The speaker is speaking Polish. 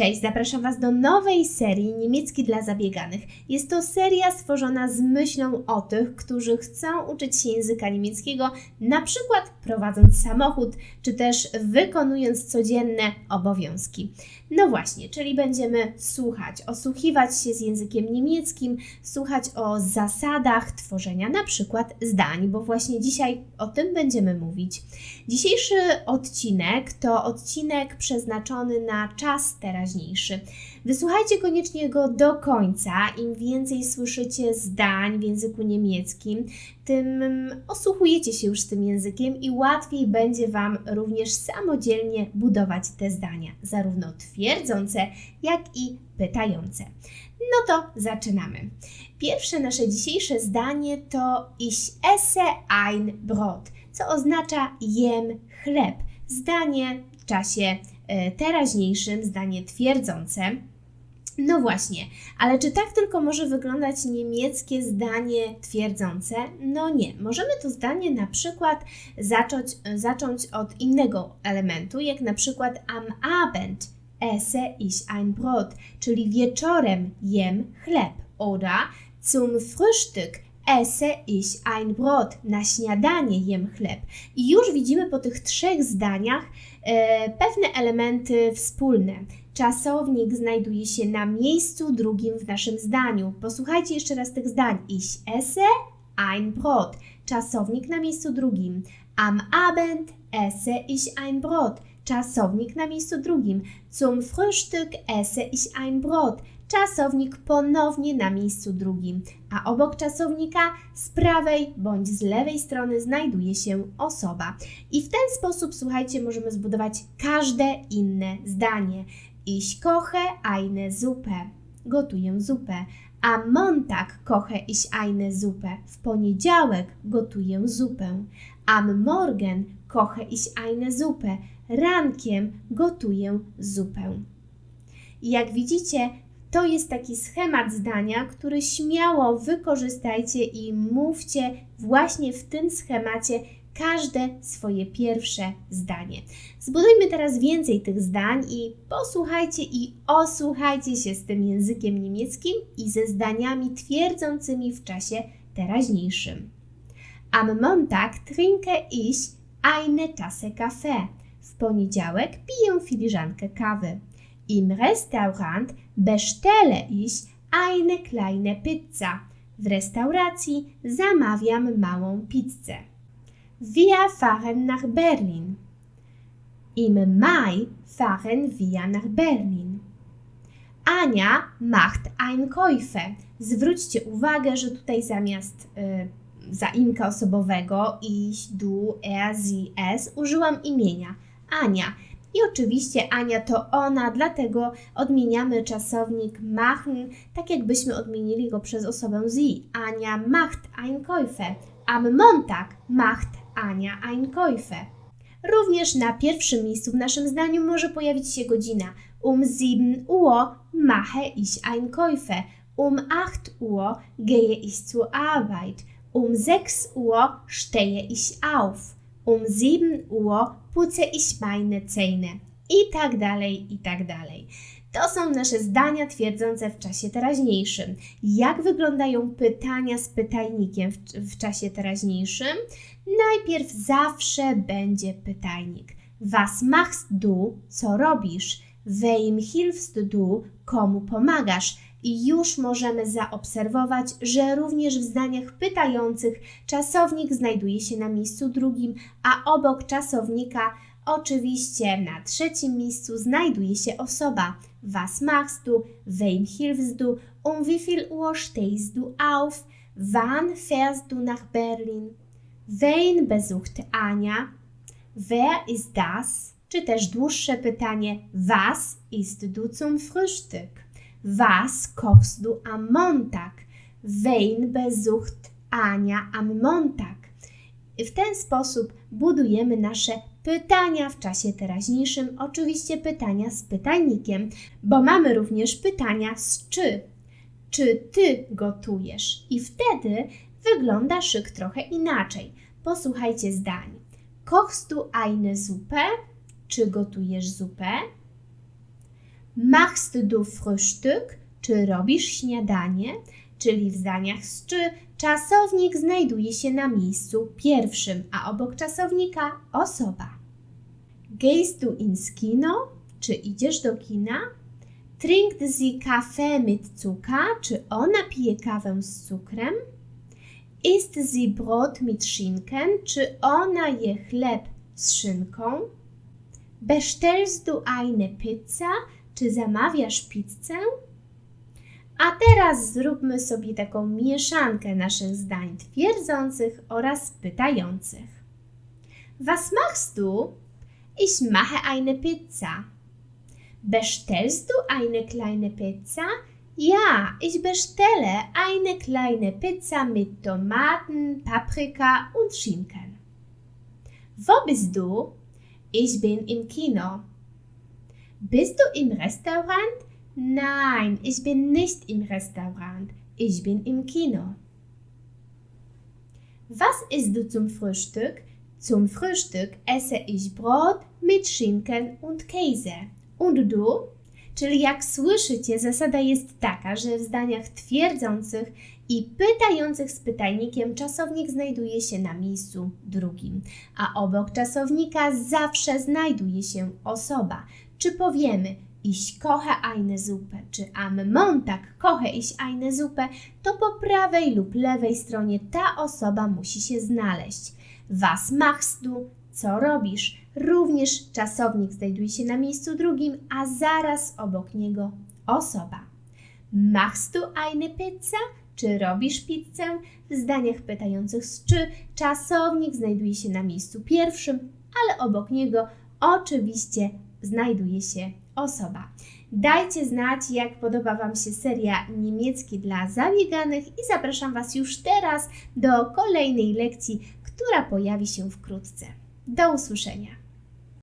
Cześć, zapraszam Was do nowej serii Niemiecki dla zabieganych. Jest to seria stworzona z myślą o tych, którzy chcą uczyć się języka niemieckiego, na przykład prowadząc samochód, czy też wykonując codzienne obowiązki. No właśnie, czyli będziemy słuchać, osłuchiwać się z językiem niemieckim, słuchać o zasadach tworzenia na przykład zdań, bo właśnie dzisiaj o tym będziemy mówić. Dzisiejszy odcinek to odcinek przeznaczony na czas teraźniejszy. Wysłuchajcie koniecznie go do końca. Im więcej słyszycie zdań w języku niemieckim, tym osłuchujecie się już z tym językiem i łatwiej będzie Wam również samodzielnie budować te zdania, zarówno twierdzące, jak i pytające. No to zaczynamy. Pierwsze nasze dzisiejsze zdanie to Ich esse ein Brot, co oznacza jem chleb. Zdanie w czasie e, teraźniejszym, zdanie twierdzące. No właśnie, ale czy tak tylko może wyglądać niemieckie zdanie twierdzące? No nie. Możemy to zdanie na przykład zacząć, zacząć od innego elementu, jak na przykład am Abend esse ich ein Brot, czyli wieczorem jem chleb. Oder zum Frühstück esse ich ein Brot. Na śniadanie jem chleb. I już widzimy po tych trzech zdaniach e, pewne elementy wspólne. Czasownik znajduje się na miejscu drugim w naszym zdaniu. Posłuchajcie jeszcze raz tych zdań. Ich esse ein Brot. Czasownik na miejscu drugim. Am Abend esse ich ein Brot. Czasownik na miejscu drugim. Zum Frühstück esse ich ein Brot. Czasownik ponownie na miejscu drugim, a obok czasownika z prawej bądź z lewej strony znajduje się osoba. I w ten sposób, słuchajcie, możemy zbudować każde inne zdanie. Ich koche eine Suppe. Gotuję zupę. Am Montag koche ich eine Suppe. W poniedziałek gotuję zupę. Am Morgen koche ich eine Suppe. Rankiem gotuję zupę. Jak widzicie, to jest taki schemat zdania, który śmiało wykorzystajcie i mówcie właśnie w tym schemacie każde swoje pierwsze zdanie. Zbudujmy teraz więcej tych zdań i posłuchajcie i osłuchajcie się z tym językiem niemieckim i ze zdaniami twierdzącymi w czasie teraźniejszym. Am Montag trinke ich eine Tasse Kaffee. W poniedziałek piję filiżankę kawy. Im Restaurant bestelle ich eine kleine Pizza. W restauracji zamawiam małą pizzę. Wir fahren nach Berlin. Im Mai fahren wir nach Berlin. Ania macht Einkäufe. Zwróćcie uwagę, że tutaj zamiast y, zaimka osobowego ich, du, er, sie, es użyłam imienia Ania. I oczywiście Ania to ona, dlatego odmieniamy czasownik machen, tak jakbyśmy odmienili go przez osobę sie. Ania macht Einkäufe. Am Montag macht Ania Einkäufe. Również na pierwszym miejscu w naszym zdaniu może pojawić się godzina. Um 7 Uhr mache ich Einkäufe. Um 8 Uhr gehe ich zur Arbeit. Um 6 Uhr stehe ich auf. Um 7 Uhr putze ich meine Zähne. I tak dalej, i tak dalej. To są nasze zdania twierdzące w czasie teraźniejszym. Jak wyglądają pytania z pytajnikiem w, w czasie teraźniejszym? Najpierw zawsze będzie pytajnik. Was machst du? Co robisz? Wem hilfst du? Komu pomagasz? I już możemy zaobserwować, że również w zdaniach pytających czasownik znajduje się na miejscu drugim, a obok czasownika oczywiście na trzecim miejscu znajduje się osoba. Was machst du? Wem hilfst du? Um wie viel Uhr stehst du auf? Wann fährst du nach Berlin? Wen besucht Ania? Wer ist das? Czy też dłuższe pytanie: Was isst du zum Frühstück? Was kochst du am Montag? Wen besucht Ania am Montag? W ten sposób budujemy nasze pytania w czasie teraźniejszym, oczywiście pytania z pytajnikiem, bo mamy również pytania z czy. Czy ty gotujesz? I wtedy wygląda szyk trochę inaczej. Posłuchajcie zdań. Kochst du eine Suppe? Czy gotujesz zupę? Machst du Frühstück? Czy robisz śniadanie? Czyli w zdaniach z czy czasownik znajduje się na miejscu pierwszym, a obok czasownika osoba. Gehst du ins Kino? Czy idziesz do kina? Trinkt sie Kaffee mit Zucker? Czy ona pije kawę z cukrem? Isst sie Brot mit Schinken? Czy ona je chleb z szynką? Bestellst du eine Pizza? Czy zamawiasz pizzę? A teraz zróbmy sobie taką mieszankę naszych zdań twierdzących oraz pytających. Was machst du? Ich mache eine Pizza. Bestellst du eine kleine Pizza? Ja, ich bestelle eine kleine Pizza mit Tomaten, Paprika und Schinken. Wo bist du? Ich bin im Kino. Bist du im Restaurant? Nein, ich bin nicht im Restaurant. Ich bin im Kino. Was isst du zum Frühstück? Zum Frühstück esse ich Brot mit Schinken und Käse. Und du? Czyli jak słyszycie, zasada jest taka, że w zdaniach twierdzących i pytających z pytajnikiem czasownik znajduje się na miejscu drugim, a obok czasownika zawsze znajduje się osoba. Czy powiemy ich koche eine Suppe, czy am Montag koche ich eine Suppe, to po prawej lub lewej stronie ta osoba musi się znaleźć. Was machst du? Co robisz? Również czasownik znajduje się na miejscu drugim, a zaraz obok niego osoba. Machst du eine Pizza? Czy robisz pizzę? W zdaniach pytających z czy czasownik znajduje się na miejscu pierwszym, ale obok niego oczywiście znajduje się osoba. Dajcie znać, jak podoba Wam się seria niemiecki dla zabieganych i zapraszam Was już teraz do kolejnej lekcji, która pojawi się wkrótce. Do usłyszenia.